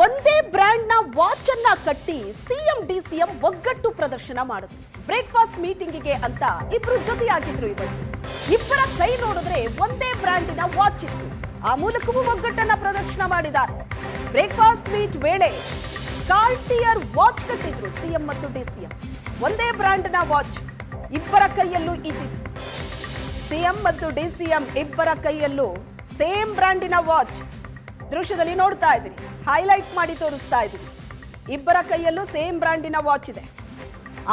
ಒಂದೇ ಬ್ರ್ಯಾಂಡ್ನ ವಾಚ್ ಅನ್ನ ಕಟ್ಟಿ ಸಿಎಂ, ಡಿಸಿಎಂ ಒಗ್ಗಟ್ಟು ಪ್ರದರ್ಶನ ಮಾಡುದು ಬ್ರೇಕ್ಫಾಸ್ಟ್ ಮೀಟಿಂಗಿಗೆ ಅಂತ ಇಬ್ರು ಜೊತೆಯಾಗಿದ್ರು ಇವತ್ತು ಇಬ್ಬರ ಕೈ ನೋಡಿದ್ರೆ ಒಂದೇ ಬ್ರ್ಯಾಂಡಿನ ವಾಚ್ ಇತ್ತು. ಆ ಮೂಲಕವೂ ಒಗ್ಗಟ್ಟನ್ನ ಪ್ರದರ್ಶನ ಮಾಡಿದ್ದಾರೆ. ಬ್ರೇಕ್ಫಾಸ್ಟ್ ಮೀಟ್ ವೇಳೆ ಕಾರ್ಟಿಯರ್ ವಾಚ್ ಕಟ್ಟಿದ್ರು ಸಿಎಂ ಮತ್ತು ಡಿ ಸಿಎಂ ಒಂದೇ ಬ್ರ್ಯಾಂಡ್ನ ವಾಚ್ ಇಬ್ಬರ ಕೈಯಲ್ಲೂ ಇದ್ದಿತ್ತು. ಸಿಎಂ ಮತ್ತು ಡಿ ಸಿಎಂ ಇಬ್ಬರ ಕೈಯಲ್ಲೂ ಸೇಮ್ ಬ್ರ್ಯಾಂಡಿನ ವಾಚ್ ದೃಶ್ಯದಲ್ಲಿ ನೋಡ್ತಾ ಇದ್ದೀರಿ. ಹೈಲೈಟ್ ಮಾಡಿ ತೋರಿಸ್ತಾ ಇದ್ದೀರಿ. ಇಬ್ಬರ ಕೈಯಲ್ಲೂ ಸೇಮ್ ಬ್ರ್ಯಾಂಡಿನ ವಾಚ್ ಇದೆ.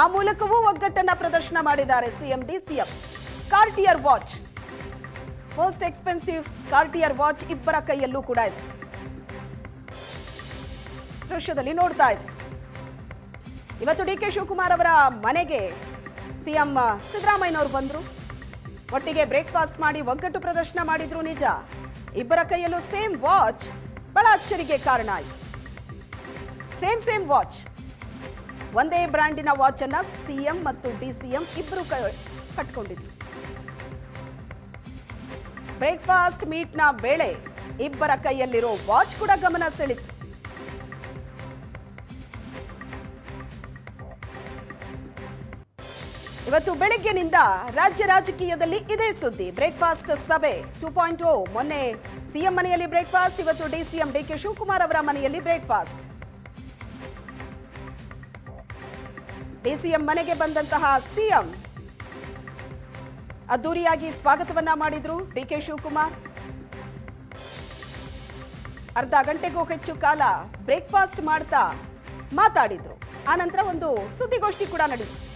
ಆ ಮೂಲಕವೂ ಒಗ್ಗಟ್ಟನ್ನ ಪ್ರದರ್ಶನ ಮಾಡಿದ್ದಾರೆ CM D CM Cartier watch most expensive Cartier watch ಇಬ್ಬರ ಕೈಯಲ್ಲೂ ಕೂಡ ಇದೆ. ದೃಶ್ಯದಲ್ಲಿ ನೋಡ್ತಾ ಇದೆ ಇವತ್ತು ಡಿ ಕೆ ಶಿವಕುಮಾರ್ ಅವರ ಮನೆಗೆ ಸಿಎಂ ಸಿದ್ದರಾಮಯ್ಯನವರು ಬಂದರು. ಒಟ್ಟಿಗೆ ಬ್ರೇಕ್ಫಾಸ್ಟ್ ಮಾಡಿ ಒಗ್ಗಟ್ಟು ಪ್ರದರ್ಶನ ಮಾಡಿದ್ರು ನಿಜ. ಇಬ್ಬರ ಕೈಯಲ್ಲೂ ಸೇಮ್ ವಾಚ್ ಬಹಳ ಅಚ್ಚರಿಗೆ ಕಾರಣ ಆಯಿತು. Same same watch. ಒಂದೇ ಬ್ರ್ಯಾಂಡಿನ ವಾಚ್ ಅನ್ನ ಸಿಎಂ ಮತ್ತು ಡಿಸಿಎಂ ಇಬ್ಬರು ಕಟ್ಕೊಂಡಿದ್ರು. ಬ್ರೇಕ್ಫಾಸ್ಟ್ ಮೀಟ್ನ ವೇಳೆ ಇಬ್ಬರ ಕೈಯಲ್ಲಿರೋ ವಾಚ್ ಕೂಡ ಗಮನ ಸೆಳೀತು ಇವತ್ತು ಬೆಳಗ್ಗೆನಿಂದ ರಾಜ್ಯ ರಾಜಕೀಯದಲ್ಲಿ ಇದೇ ಸುದ್ದಿ. ಬ್ರೇಕ್ಫಾಸ್ಟ್ ಸಭೆ ಟೂ ಪಾಯಿಂಟ್ ಓ. ಮೊನ್ನೆ ಸಿಎಂ ಮನೆಯಲ್ಲಿ ಬ್ರೇಕ್ಫಾಸ್ಟ್, ಇವತ್ತು ಡಿಸಿಎಂ ಡಿಕೆ ಶಿವಕುಮಾರ್ ಅವರ ಮನೆಯಲ್ಲಿ ಬ್ರೇಕ್ಫಾಸ್ಟ್. ಡಿಸಿಎಂ ಮನೆಗೆ ಬಂದಂತಹ ಸಿಎಂ ಅದ್ದೂರಿಯಾಗಿ ಸ್ವಾಗತವನ್ನ ಮಾಡಿದ್ರು ಡಿಕೆ ಶಿವಕುಮಾರ್. ಅರ್ಧ ಗಂಟೆಗೂ ಹೆಚ್ಚು ಕಾಲ ಬ್ರೇಕ್ಫಾಸ್ಟ್ ಮಾಡ್ತಾ ಮಾತಾಡಿದ್ರು. ಆನಂತರ ಒಂದು ಸುದ್ದಿಗೋಷ್ಠಿ ಕೂಡ ನಡೆಯಿತು